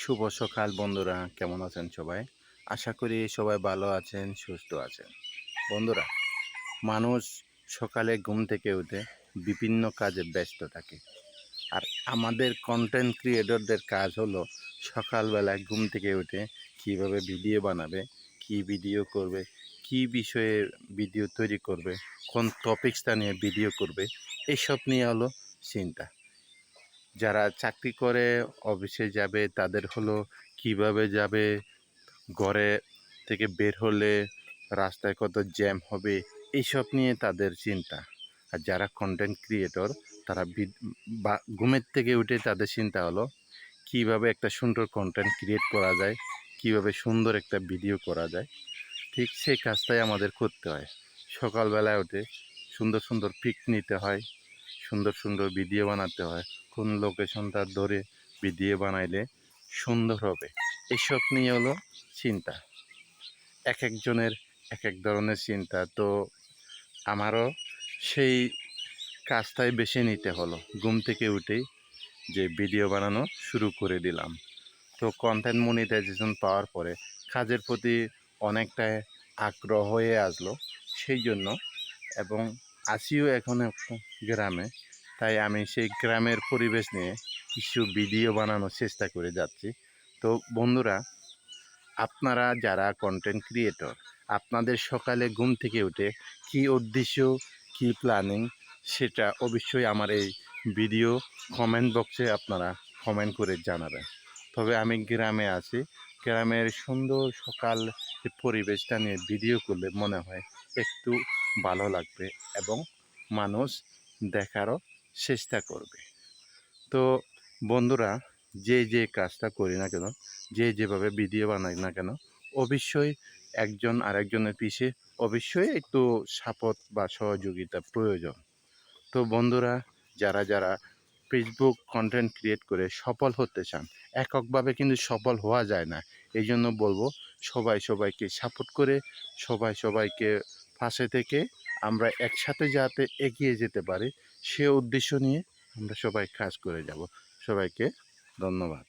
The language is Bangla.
শুভ সকাল বন্ধুরা, কেমন আছেন সবাই? আশা করি সবাই ভালো আছেন, সুস্থ আছেন। বন্ধুরা, মানুষ সকালে ঘুম থেকে উঠে বিভিন্ন কাজে ব্যস্ত থাকে। আর আমাদের কন্টেন্ট ক্রিয়েটরদের কাজ হলো সকালবেলায় ঘুম থেকে উঠে কীভাবে ভিডিও বানাবে, কি ভিডিও করবে, কি বিষয়ে ভিডিও তৈরি করবে, কোন টপিক্সটা নিয়ে ভিডিও করবে এইসব নিয়ে হলো চিন্তা। যারা চাকরি করে, অফিসে যাবে, তাদের হলো কীভাবে যাবে, ঘরে থেকে বের হলে রাস্তায় কত জ্যাম হবে, এইসব নিয়ে তাদের চিন্তা। আর যারা কন্টেন্ট ক্রিয়েটর তারা বা ঘুমের থেকে উঠে তাদের চিন্তা হলো, কীভাবে একটা সুন্দর কন্টেন্ট ক্রিয়েট করা যায়, কীভাবে সুন্দর একটা ভিডিও করা যায়। ঠিক সেই কাজটাই আমাদের করতে হয়। সকালবেলায় উঠে সুন্দর সুন্দর পিক নিতে হয়। সুন্দর সুন্দর ভিডিও বানাতে হয়। কোন লোকেশনটা ধরে ভিডিও বানাইলে সুন্দর হবে? এসব নিয়ে হলো চিন্তা। এক একজনের এক এক ধরনের চিন্তা। তো আমারও সেই কাজটাই বেছে নিতে হলো। ঘুম থেকে উঠেই যে ভিডিও বানানো শুরু করে দিলাম। তো কন্টেন্ট মনিটাইজেশন পাওয়ার পরে কাজের প্রতি অনেকটাই আগ্রহ হয়ে আসলো। সেই জন্য এবং আসিও এখন একটা গ্রামে। তাই আমি সেই গ্রামের পরিবেশ নিয়ে কিছু ভিডিও বানানোর চেষ্টা করে যাচ্ছি। তো বন্ধুরা, আপনারা যারা কন্টেন্ট ক্রিয়েটর আপনাদের সকালে ঘুম থেকে উঠে কি উদ্দেশ্য, কি প্ল্যানিং সেটা অবশ্যই আমার এই ভিডিও কমেন্ট বক্সে আপনারা কমেন্ট করে জানাবেন। তবে আমি গ্রামে আছি গ্রামের সুন্দর সকাল পরিবেশটা নিয়ে ভিডিও করলে মনে হয় একটু ভালো লাগবে এবং মানুষ দেখারও চেষ্টা করবে। তো বন্ধুরা, যে যে কাজটা করি না কেন, যে যেভাবে ভিডিও বানাই না কেন, অবশ্যই একজন আরেকজনের পিছে অবশ্যই একটু সাপোর্ট বা সহযোগিতা প্রয়োজন। তো বন্ধুরা, যারা যারা ফেসবুক কন্টেন্ট ক্রিয়েট করে সফল হতে চান এককভাবে কিন্তু সফল হওয়া যায় না। এই জন্য বলব, সবাই সবাইকে সাপোর্ট করে, সবাই সবাইকে পাশে থেকে আমরা একসাথে যাতে এগিয়ে যেতে পারি, সে উদ্দেশ্য নিয়ে আমরা সবাই কাজ করে যাব। সবাইকে ধন্যবাদ।